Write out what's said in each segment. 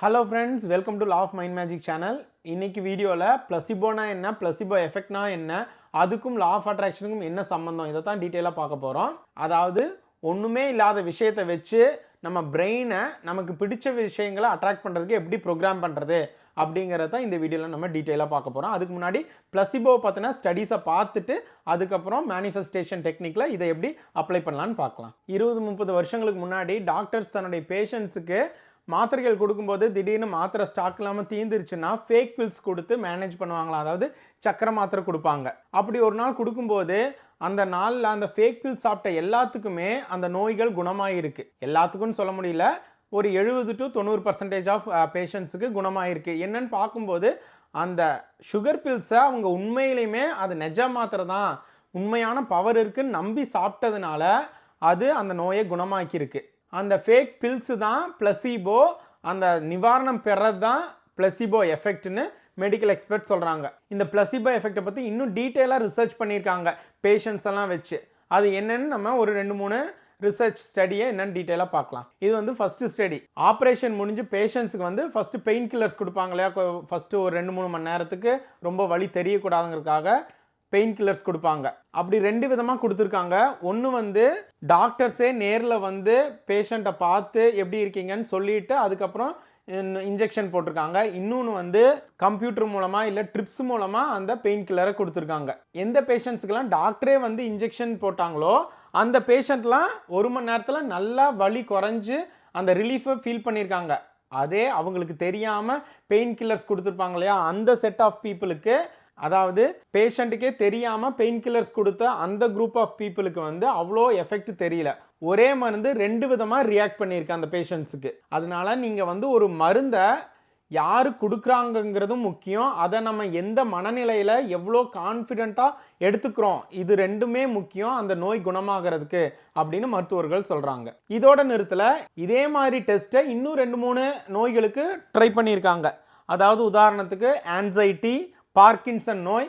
Hello friends welcome to law of mind magic channel இன்னைக்கு வீடியோவில் ப்ளசிபோனா என்ன ப்ளஸிபோ எஃபெக்ட்னா என்ன அதுக்கும் லா ஆஃப் அட்ராக்ஷனுக்கும் என்ன சம்மந்தம் இதை தான் டீட்டெயிலாக பார்க்க போகிறோம் அதாவது ஒன்றுமே இல்லாத விஷயத்தை வச்சு நம்ம பிரெயினை நமக்கு பிடிச்ச விஷயங்களை அட்ராக்ட் பண்ணுறதுக்கு எப்படி ப்ரோக்ராம் பண்ணுறது அப்படிங்கிறத இந்த வீடியோவில் நம்ம டீட்டெயிலாக பார்க்க போகிறோம் அதுக்கு முன்னாடி ப்ளசிபோ பார்த்தினா ஸ்டடீஸை பார்த்துட்டு அதுக்கப்புறம் மேனிஃபெஸ்டேஷன் டெக்னிக்கில் இதை எப்படி அப்ளை பண்ணலான்னு பார்க்கலாம். இருபது முப்பது வருஷங்களுக்கு முன்னாடி டாக்டர்ஸ் தன்னுடைய பேஷண்ட்ஸுக்கு மாத்திரைகள் கொடுக்கும்போது திடீர்னு மாத்திரை ஸ்டாக் இல்லாமல் தீந்துருச்சுன்னா ஃபேக் பில்ஸ் கொடுத்து மேனேஜ் பண்ணுவாங்களா? அதாவது சக்கரை மாத்திரை கொடுப்பாங்க. அப்படி ஒரு நாள் கொடுக்கும்போது அந்த நாளில் அந்த ஃபேக் பில் சாப்பிட்ட எல்லாத்துக்குமே அந்த நோய்கள் குணமாயிருக்கு. எல்லாத்துக்கும் சொல்ல முடியல. ஒரு எழுபது டு தொண்ணூறு பர்சன்டேஜ் ஆஃப் பேஷண்ட்ஸுக்கு குணமாயிருக்கு. என்னன்னு பார்க்கும்போது அந்த சுகர் பில்ஸை அவங்க உண்மையிலையுமே அது நெஜ மாத்திரை தான். உண்மையான பவர் இருக்குன்னு நம்பி சாப்பிட்டதுனால அது அந்த நோயை குணமாக்கியிருக்கு. அந்த ஃபேக் பில்ஸு தான் பிளசிபோ அந்த நிவாரணம் பெறது தான் பிளசிபோ எஃபெக்ட்னு மெடிக்கல் எக்ஸ்பர்ட் சொல்கிறாங்க இந்த பிளசிபோ எஃபெக்ட்டை பற்றி இன்னும் டீட்டெயிலாக ரிசர்ச் பண்ணியிருக்காங்க பேஷண்ட்ஸ் எல்லாம் வச்சு. அது என்னென்னு நம்ம ஒரு ரெண்டு மூணு ரிசர்ச் ஸ்டடியை என்னென்னு டீட்டெயிலாக பார்க்கலாம். இது வந்து ஃபஸ்ட்டு ஸ்டடி ஆப்ரேஷன் முடிஞ்சு பேஷண்ட்ஸுக்கு வந்து ஃபஸ்ட்டு பெயின் கில்லர்ஸ் கொடுப்பாங்க இல்லையா? ஃபஸ்ட்டு ஒரு ரெண்டு மூணு மணி நேரத்துக்கு ரொம்ப வழி தெரியக்கூடாதுங்கிறதுக்காக பெயின் கில்லர்ஸ் கொடுப்பாங்க. அப்படி ரெண்டு விதமாக கொடுத்துருக்காங்க. ஒன்று வந்து டாக்டர்ஸே நேரில் வந்து பேஷண்ட்டை பார்த்து எப்படி இருக்கீங்கன்னு சொல்லிட்டு அதுக்கப்புறம் இன்ஜெக்ஷன் போட்டிருக்காங்க. இன்னொன்று வந்து கம்ப்யூட்டர் மூலமாக இல்லை ட்ரிப்ஸ் மூலமாக அந்த பெயின் கில்லரை கொடுத்துருக்காங்க. எந்த பேஷண்ட்ஸுக்கெல்லாம் டாக்டரே வந்து இன்ஜெக்ஷன் போட்டாங்களோ அந்த பேஷண்ட்லாம் ஒரு மணி நேரத்தில் நல்லா வலி குறைஞ்சு அந்த ரிலீஃபை ஃபீல் பண்ணியிருக்காங்க. அதே அவங்களுக்கு தெரியாமல் பெயின் கில்லர்ஸ் கொடுத்துருப்பாங்க இல்லையா? அந்த செட் ஆஃப் பீப்புளுக்கு அதாவது பேஷண்ட்டுக்கே தெரியாமல் பெயின் கில்லர்ஸ் கொடுத்த அந்த குரூப் ஆஃப் பீப்புளுக்கு வந்து அவ்வளோ எஃபெக்ட் தெரியல. ஒரே மருந்து ரெண்டு விதமாக ரியாக்ட் பண்ணியிருக்கு அந்த பேஷண்ட்ஸுக்கு அதனால நீங்கள் வந்து ஒரு மருந்தை யார் கொடுக்குறாங்கங்கிறதும் முக்கியம். அதை நம்ம எந்த மனநிலையில் எவ்வளோ கான்ஃபிடெண்ட்டாக எடுத்துக்கிறோம் இது ரெண்டுமே முக்கியம் அந்த நோய் குணமாகிறதுக்கு அப்படின்னு மருத்துவர்கள் சொல்கிறாங்க இதோட நிறுத்தல இதே மாதிரி டெஸ்ட்டை இன்னும் ரெண்டு மூணு நோய்களுக்கு ட்ரை பண்ணியிருக்காங்க. அதாவது உதாரணத்துக்கு ஆன்சைட்டி பார்க்கின்சன் நோய்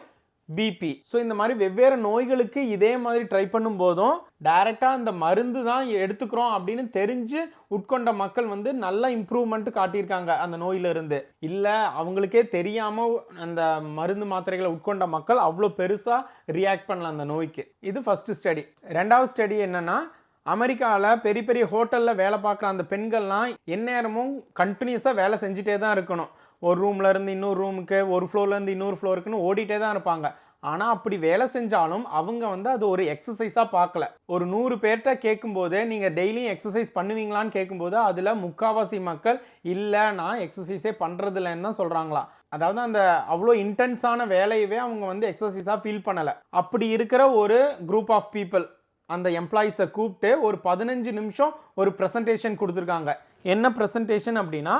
பிபி. ஸோ இந்த மாதிரி வெவ்வேறு நோய்களுக்கு இதே மாதிரி ட்ரை பண்ணும் போதும் டைரெக்டாக இந்த மருந்து தான் எடுத்துக்கிறோம் அப்படின்னு தெரிஞ்சு உட்கொண்ட மக்கள் வந்து நல்ல இம்ப்ரூவ்மெண்ட் காட்டியிருக்காங்க அந்த நோயிலிருந்து. இல்லை அவங்களுக்கே தெரியாமல் அந்த மருந்து மாத்திரைகளை உட்கொண்ட மக்கள் அவ்வளோ பெருசாக ரியாக்ட் பண்ணல அந்த நோய்க்கு. இது ஃபஸ்ட்டு ஸ்டடி ரெண்டாவது ஸ்டடி என்னென்னா அமெரிக்காவில் பெரிய பெரிய ஹோட்டலில் வேலை பார்க்குற அந்த பெண்கள்லாம் எந்நேரமும் கண்டினியூஸாக வேலை செஞ்சுட்டே தான் இருக்கணும். ஒரு ரூம்ல இருந்து இன்னொரு ரூமுக்கு ஒரு ஃப்ளோர்லேருந்து இன்னொரு ஃப்ளோருக்குன்னு ஓடிட்டே தான் இருப்பாங்க. ஆனால் அப்படி வேலை செஞ்சாலும் அவங்க வந்து அது ஒரு எக்ஸசைஸாக பார்க்கல. ஒரு நூறு பேர்கிட்ட கேட்கும்போது நீங்கள் டெய்லியும் எக்ஸசைஸ் பண்ணுவீங்களான்னு கேட்கும்போது அதில் முக்காவாசி மக்கள் இல்லை நான் எக்ஸசைஸே பண்ணுறதில்லன்னு தான் சொல்கிறாங்களா அதாவது அந்த அவ்வளோ இன்டென்ஸான வேலையவே அவங்க வந்து எக்ஸசைஸாக ஃபீல் பண்ணலை. அப்படி இருக்கிற ஒரு குரூப் ஆஃப் பீப்புள் அந்த எம்ப்ளாயீஸை கூப்பிட்டு ஒரு பதினஞ்சு நிமிஷம் ஒரு ப்ரெசன்டேஷன் கொடுத்துருக்காங்க. என்ன ப்ரெசன்டேஷன் அப்படின்னா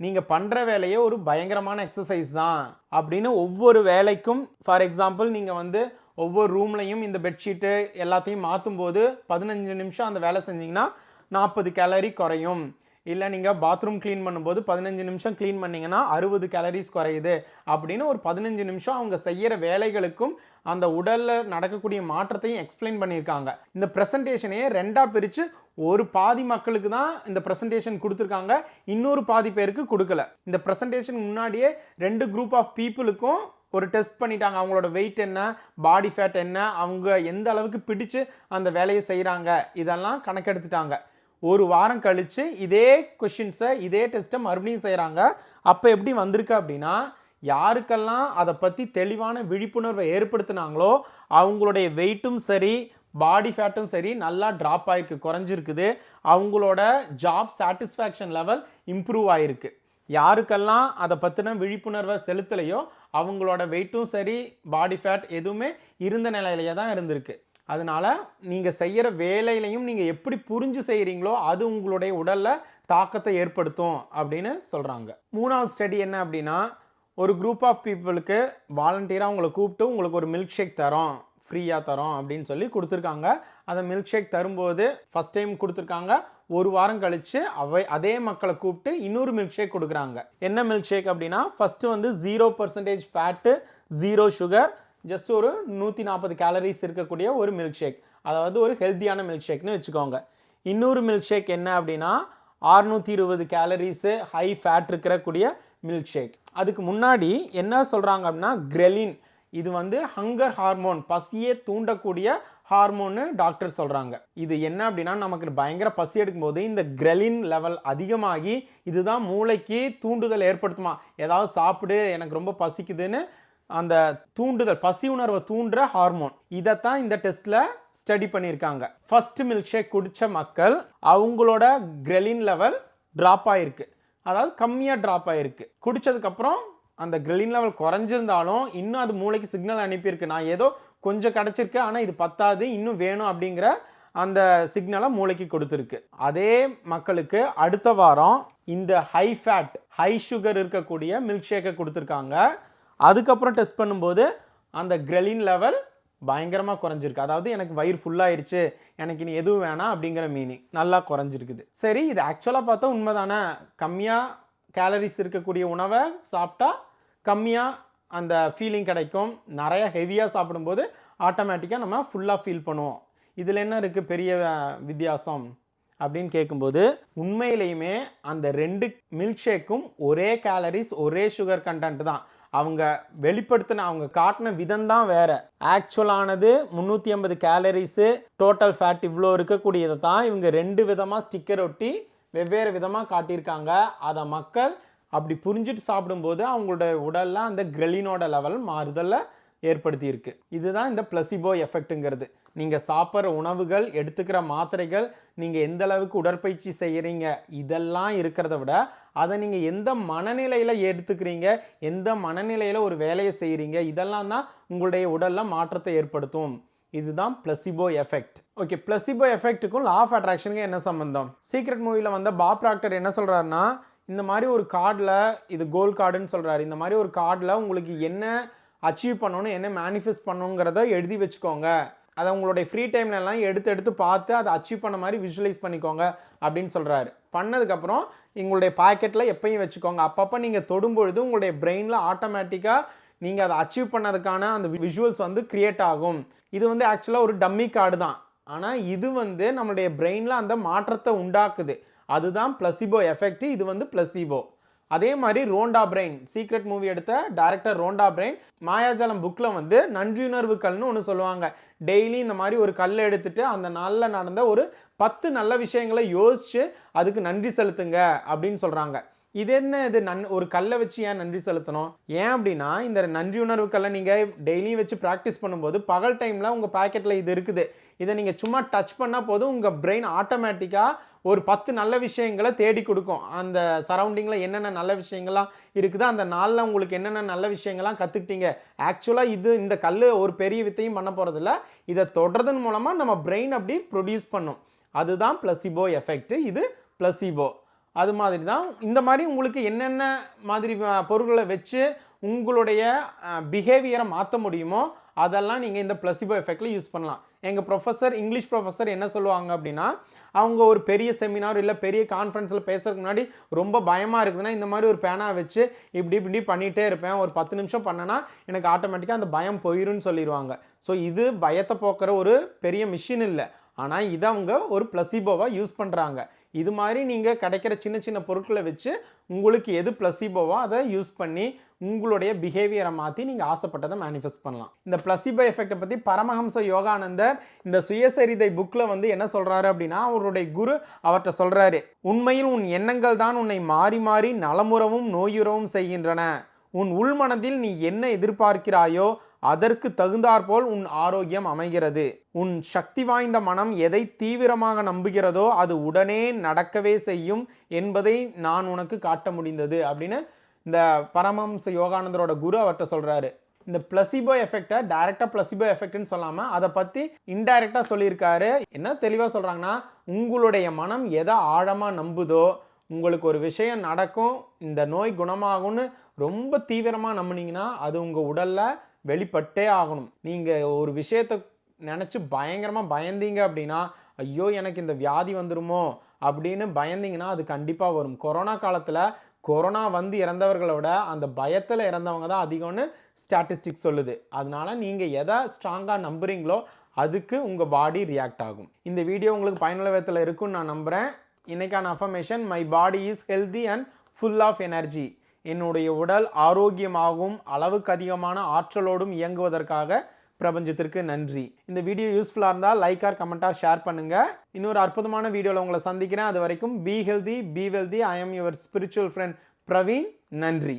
நீங்கள் பண்ணுற வேலையே ஒரு பயங்கரமான எக்ஸசைஸ் தான் அப்படின்னு ஒவ்வொரு வேலைக்கும் ஃபார் எக்ஸாம்பிள் நீங்கள் வந்து ஒவ்வொரு ரூம்லையும் இந்த பெட்ஷீட்டு எல்லாத்தையும் மாற்றும் போது பதினஞ்சு நிமிஷம் அந்த வேலை செஞ்சிங்கன்னா நாற்பது கேலரி குறையும். இல்லை நீங்கள் பாத்ரூம் க்ளீன் பண்ணும்போது பதினஞ்சு நிமிஷம் க்ளீன் பண்ணிங்கன்னா அறுபது கேலரிஸ் குறையுது அப்படின்னு ஒரு பதினஞ்சு நிமிஷம் அவங்க செய்கிற வேலைகளுக்கும் அந்த உடலில் நடக்கக்கூடிய மாற்றத்தையும் எக்ஸ்பிளைன் பண்ணியிருக்காங்க. இந்த ப்ரெசன்டேஷனையே ரெண்டாக பிரித்து ஒரு பாதி மக்களுக்கு தான் இந்த ப்ரெசன்டேஷன் கொடுத்துருக்காங்க. இன்னொரு பாதி பேருக்கு கொடுக்கல. இந்த ப்ரெசன்டேஷன் முன்னாடியே ரெண்டு குரூப் ஆஃப் பீப்புளுக்கும் ஒரு டெஸ்ட் பண்ணிட்டாங்க. அவங்களோட வெயிட் என்ன பாடி ஃபேட் என்ன அவங்க எந்த அளவுக்கு பிடிச்சு அந்த வேலையை செய்கிறாங்க இதெல்லாம் கணக்கெடுத்துட்டாங்க. ஒரு வாரம் கழித்து இதே கொஷின்ஸை இதே டெஸ்ட்டை மறுபடியும் செய்கிறாங்க அப்போ எப்படி வந்திருக்கு அப்படின்னா யாருக்கெல்லாம் அதை பற்றி தெளிவான விழிப்புணர்வை ஏற்படுத்தினாங்களோ அவங்களுடைய வெயிட்டும் சரி பாடி ஃபேட்டும் சரி நல்லா ட்ராப் ஆகிருக்கு குறைஞ்சிருக்குது. அவங்களோட ஜாப் சாட்டிஸ்ஃபேக்ஷன் லெவல் இம்ப்ரூவ் ஆகிருக்கு யாருக்கெல்லாம் அதை பற்றின விழிப்புணர்வை செலுத்தலையோ அவங்களோட வெயிட்டும் சரி பாடி ஃபேட் எதுவுமே இருந்த நிலையிலேயே தான் இருந்திருக்கு. அதனால நீங்கள் செய்கிற வேலையிலையும் நீங்கள் எப்படி புரிஞ்சு செய்கிறீங்களோ அது உங்களுடைய உடலில் தாக்கத்தை ஏற்படுத்தும் அப்படின்னு சொல்கிறாங்க மூணாவது ஸ்டடி என்ன அப்படின்னா ஒரு குரூப் ஆஃப் பீப்புளுக்கு வாலண்டியராக உங்களை கூப்பிட்டு உங்களுக்கு ஒரு மில்க் ஷேக் தரோம் ஃப்ரீயாக தரோம் அப்படின்னு சொல்லி கொடுத்துருக்காங்க. அந்த மில்க் ஷேக் தரும்போது ஃபஸ்ட் டைம் கொடுத்துருக்காங்க. ஒரு வாரம் கழித்து அவை அதே மக்களை கூப்பிட்டு இன்னொரு மில்க் ஷேக் கொடுக்குறாங்க. என்ன மில்க் ஷேக் அப்படின்னா ஃபஸ்ட்டு வந்து zero percentage fat zero sugar just ஒரு நூற்றி நாற்பது கேலரிஸ் இருக்கக்கூடிய ஒரு மில்க் ஷேக் அதாவது ஒரு ஹெல்த்தியான மில்க் ஷேக்னு வச்சுக்கோங்க. இன்னொரு மில்க் ஷேக் என்ன அப்படின்னா ஆறுநூற்றி இருபது கேலரிஸு ஹை ஃபேட் இருக்கக்கூடிய மில்க் ஷேக் அதுக்கு முன்னாடி என்ன சொல்கிறாங்க அப்படின்னா கிரெலின் இது வந்து ஹங்கர் ஹார்மோன் பசியே தூண்டக்கூடிய ஹார்மோன்னு டாக்டர் சொல்கிறாங்க இது என்ன அப்படின்னா நமக்கு பயங்கர பசி எடுக்கும்போது இந்த கிரெலின் லெவல் அதிகமாகி இதுதான் மூளைக்கு தூண்டுதல் ஏற்படுத்துமா? ஏதாவது சாப்பிடு எனக்கு ரொம்ப பசிக்குதுன்னு அந்த தூண்டுதல் பசி உணர்வை தூண்டுற ஹார்மோன் இதைத்தான் இந்த டெஸ்ட்டில் ஸ்டடி பண்ணியிருக்காங்க. ஃபர்ஸ்ட் மில்க் ஷேக் குடித்த மக்கள் அவங்களோட கிரெலின் லெவல் ட்ராப் ஆகிருக்கு அதாவது கம்மியாக ட்ராப் ஆகிருக்கு குடித்ததுக்கப்புறம் அந்த கிரெலின் லெவல் குறைஞ்சிருந்தாலும் இன்னும் அது மூளைக்கு சிக்னல் அனுப்பியிருக்கு. நான் ஏதோ கொஞ்சம் கிடச்சிருக்கு ஆனால் இது பத்தாது இன்னும் வேணும் அப்படிங்கிற அந்த சிக்னலை மூளைக்கு கொடுத்துருக்கு. அதே மக்களுக்கு அடுத்த வாரம் இந்த ஹை ஃபேட் ஹை சுகர் இருக்கக்கூடிய மில்க் ஷேக்கை கொடுத்துருக்காங்க. அதுக்கப்புறம் டெஸ்ட் பண்ணும்போது அந்த கிரெலின் லெவல் பயங்கரமாக குறைஞ்சிருக்கு. அதாவது எனக்கு வயிறு ஃபுல்லாயிருச்சு எனக்கு இனி எதுவும் வேணாம் அப்படிங்கிற மீனிங் நல்லா குறைஞ்சிருக்குது. சரி இது ஆக்சுவலாக பார்த்தா உண்மைதானே? கம்மியாக கேலரிஸ் இருக்கக்கூடிய உணவை சாப்பிட்டா கம்மியாக அந்த ஃபீலிங் கிடைக்கும். நிறைய ஹெவியாக சாப்பிடும்போது ஆட்டோமேட்டிக்காக நம்ம ஃபுல்லாக ஃபீல் பண்ணுவோம். இதில் என்ன இருக்குது பெரிய வித்தியாசம் அப்படின்னு கேட்கும்போது உண்மையிலையுமே அந்த ரெண்டு மில்க் ஷேக்கும் ஒரே கேலரிஸ் ஒரே சுகர் கண்டென்ட் தான். அவங்க வெளிப்படுத்தின அவங்க காட்டின விதம் தான் வேற. ஆக்சுவலானது முந்நூற்றி ஐம்பது கேலரிஸு டோட்டல் ஃபேட் இவ்வளோ இருக்கக்கூடியதை தான். இவங்க ரெண்டு விதமாக ஸ்டிக்கர் ஒட்டி வெவ்வேறு விதமாக காட்டியிருக்காங்க. அதை மக்கள் அப்படி புரிஞ்சுட்டு சாப்பிடும்போது அவங்களோட உடலில் அந்த கிரெலினோட லெவல் மாறுதலை ஏற்படுத்தியிருக்கு. இதுதான் இந்த பிளசிபோ எஃபெக்ட்டுங்கிறது நீங்கள் சாப்பிட்ற உணவுகள் எடுத்துக்கிற மாத்திரைகள் நீங்கள் எந்த அளவுக்கு உடற்பயிற்சி செய்கிறீங்க இதெல்லாம் இருக்கிறத விட அதை நீங்கள் எந்த மனநிலையில் எடுத்துக்கிறீங்க எந்த மனநிலையில் ஒரு வேலையை செய்கிறீங்க இதெல்லாம் தான் உங்களுடைய உடலில் மாற்றத்தை ஏற்படுத்தும். இதுதான் பிளசிபோ எஃபெக்ட் ஓகே பிளசிபோ எஃபெக்ட்டுக்கும் லா ஆஃப் அட்ராக்ஷனுக்கும் என்ன சம்பந்தம்? சீக்ரெட் மூவியில் வந்த பாப் டாக்டர் என்ன சொல்கிறாருன்னா இந்த மாதிரி ஒரு கார்டில் இது கோல் கார்டுன்னு சொல்கிறாரு இந்த மாதிரி ஒரு கார்டில் உங்களுக்கு என்ன அச்சீவ் பண்ணணும் என்ன மேனிஃபெஸ்ட் பண்ணணுங்கிறத எழுதி வச்சுக்கோங்க. அதை உங்களுடைய ஃப்ரீ டைம்லலாம் எடுத்து எடுத்து பார்த்து அதை அச்சீவ் பண்ண மாதிரி விஷுவலைஸ் பண்ணிக்கோங்க அப்படின்னு சொல்கிறாரு பண்ணதுக்கப்புறம் உங்களுடைய பாக்கெட்டில் எப்பயும் வச்சுக்கோங்க. அப்பப்போ நீங்கள் தொடும்பொழுது உங்களுடைய பிரெயினில் ஆட்டோமேட்டிக்காக நீங்கள் அதை அச்சீவ் பண்ணதுக்கான அந்த விஷுவல்ஸ் வந்து கிரியேட் ஆகும். இது வந்து ஆக்சுவலாக ஒரு டம்மி கார்டு தான். ஆனால் இது வந்து நம்மளுடைய பிரெயினில் அந்த மாற்றத்தை உண்டாக்குது. அதுதான் பிளசிபோ எஃபெக்ட் இது வந்து பிளசிபோ அதே மாதிரி ரோண்டா பிரெயின் சீக்ரெட் மூவி எடுத்த டைரக்டர் ரோண்டா பிரெயின் மாயாஜாலம் புக்கில் வந்து நன்றியுணர்வு கல்னு ஒன்று சொல்லுவாங்க. டெய்லி இந்த மாதிரி ஒரு கல்லை எடுத்துட்டு அந்த நாளில் நடந்த ஒரு பத்து நல்ல விஷயங்களை யோசிச்சு அதுக்கு நன்றி செலுத்துங்க அப்படின்னு சொல்கிறாங்க இது என்ன இது நன் ஒரு கல்லை வச்சு ஏன் நன்றி செலுத்தணும்? ஏன் அப்படின்னா இந்த நன்றி உணர்வு கல்லை நீங்கள் டெய்லியும் வச்சு ப்ராக்டிஸ் பண்ணும்போது பகல் டைமில் உங்கள் பாக்கெட்டில் இது இருக்குது. இதை நீங்கள் சும்மா டச் பண்ணால் போதும் உங்கள் பிரெயின் ஆட்டோமேட்டிக்காக ஒரு பத்து நல்ல விஷயங்களை தேடி கொடுக்கும். அந்த சரௌண்டிங்கில் என்னென்ன நல்ல விஷயங்கள்லாம் இருக்குதோ அந்த நாளில் உங்களுக்கு என்னென்ன நல்ல விஷயங்கள்லாம் கற்றுக்கிட்டீங்க ஆக்சுவலாக இது இந்த கல் ஒரு பெரிய வித்தையும் பண்ண போகிறதில்ல இதை தொடர்றதன் மூலமாக நம்ம பிரெயின் அப்படி ப்ரொடியூஸ் பண்ணும். அதுதான் பிளசிபோ எஃபெக்ட் இது பிளசிபோ அது மாதிரி தான். இந்த மாதிரி உங்களுக்கு என்னென்ன மாதிரி பொருட்களை வச்சு உங்களுடைய பிஹேவியரை மாற்ற முடியுமோ அதெல்லாம் நீங்கள் இந்த பிளசிபோ எஃபெக்டில் யூஸ் பண்ணலாம். எங்கள் ப்ரொஃபஸர் இங்கிலீஷ் ப்ரொஃபஸர் என்ன சொல்லுவாங்க அப்படின்னா அவங்க ஒரு பெரிய செமினார் இல்லை பெரிய கான்ஃபரன்ஸில் பேசுறதுக்கு முன்னாடி ரொம்ப பயமாக இருக்குதுன்னா இந்த மாதிரி ஒரு பேனா வச்சு இப்படி இப்படி பண்ணிகிட்டே இருப்பேன். ஒரு பத்து நிமிஷம் பண்ணேன்னா எனக்கு ஆட்டோமேட்டிக்காக அந்த பயம் போயிருன்னு சொல்லிடுவாங்க ஸோ இது பயத்தை போக்குற ஒரு பெரிய மிஷின் இல்லை. ஆனால் இதை அவங்க ஒரு பிளசிபோவாக யூஸ் பண்ணுறாங்க இது மாதிரி நீங்கள் கிடைக்கிற சின்ன சின்ன பொருட்களை வச்சு உங்களுக்கு எது பிளசிபோவோ அதை யூஸ் பண்ணி உங்களுடைய பிஹேவியரை மாற்றி நீங்கள் ஆசைப்பட்டதை மேனிஃபெஸ்ட் பண்ணலாம். இந்த பிளசிபோ எஃபெக்ட்டை பற்றி பரமஹம்ச யோகானந்தர் இந்த சுயசரிதை புக்கில் வந்து என்ன சொல்கிறாரு அப்படின்னா அவருடைய குரு அவர்கிட்ட சொல்கிறாரு உண்மையில் உன் எண்ணங்கள் தான் உன்னை மாறி மாறி நலமுறவும் நோயுறவும் செய்கின்றன. உன் உள்மனதில் நீ என்ன எதிர்பார்க்கிறாயோ அதற்கு தகுந்தாற்போல் உன் ஆரோக்கியம் அமைகிறது. உன் சக்தி வாய்ந்த மனம் எதை தீவிரமாக நம்புகிறதோ அது உடனே நடக்கவே செய்யும் என்பதை நான் உனக்கு காட்ட முடிந்தது அப்படின்னு இந்த பரமஹம்ச யோகானந்தரோட குரு அவர்கிட்ட சொல்கிறாரு இந்த பிளசிபோ எஃபெக்டை டைரக்டாக பிளசிபோ எஃபெக்ட்னு சொல்லாமல் அதை பற்றி இன்டைரக்டாக சொல்லியிருக்காரு. என்ன தெளிவாக சொல்கிறாங்கன்னா உங்களுடைய மனம் எதை ஆழமாக நம்புதோ உங்களுக்கு ஒரு விஷயம் நடக்கும் இந்த நோய் குணமாகும்னு ரொம்ப தீவிரமாக நம்புனீங்கன்னா அது உங்கள் உடலில் வெளிப்பட்டே ஆகணும். நீங்கள் ஒரு விஷயத்தை நினச்சி பயங்கரமாக பயந்தீங்க அப்படின்னா ஐயோ எனக்கு இந்த வியாதி வந்துருமோ அப்படின்னு பயந்தீங்கன்னா அது கண்டிப்பாக வரும். கொரோனா காலத்தில் கொரோனா வந்து இறந்தவர்களை விட அந்த பயத்தில் இறந்தவங்க தான் அதிகம்னு ஸ்டாட்டிஸ்டிக்ஸ் சொல்லுது. அதனால நீங்கள் எதை ஸ்ட்ராங்காக நம்புகிறீங்களோ அதுக்கு உங்கள் பாடி ரியாக்ட் ஆகும். இந்த வீடியோ உங்களுக்கு பயனுள்ள விதத்தில் இருக்கும்னு நான் நம்புகிறேன் இன்றைக்கான affirmation my body is healthy and full of energy என்னுடைய உடல் ஆரோக்கியமாகவும் அளவுக்கு அதிகமான ஆற்றலோடும் இயங்குவதற்காக பிரபஞ்சத்திற்கு நன்றி. இந்த வீடியோ யூஸ்ஃபுல்லாக இருந்தால் லைக்கார் ஆர் கமெண்டார் ஷேர் பண்ணுங்கள் இன்னொரு அற்புதமான வீடியோவில் உங்களை சந்திக்கிறேன். அது வரைக்கும் be healthy be wealthy I am your spiritual friend Praveen நன்றி.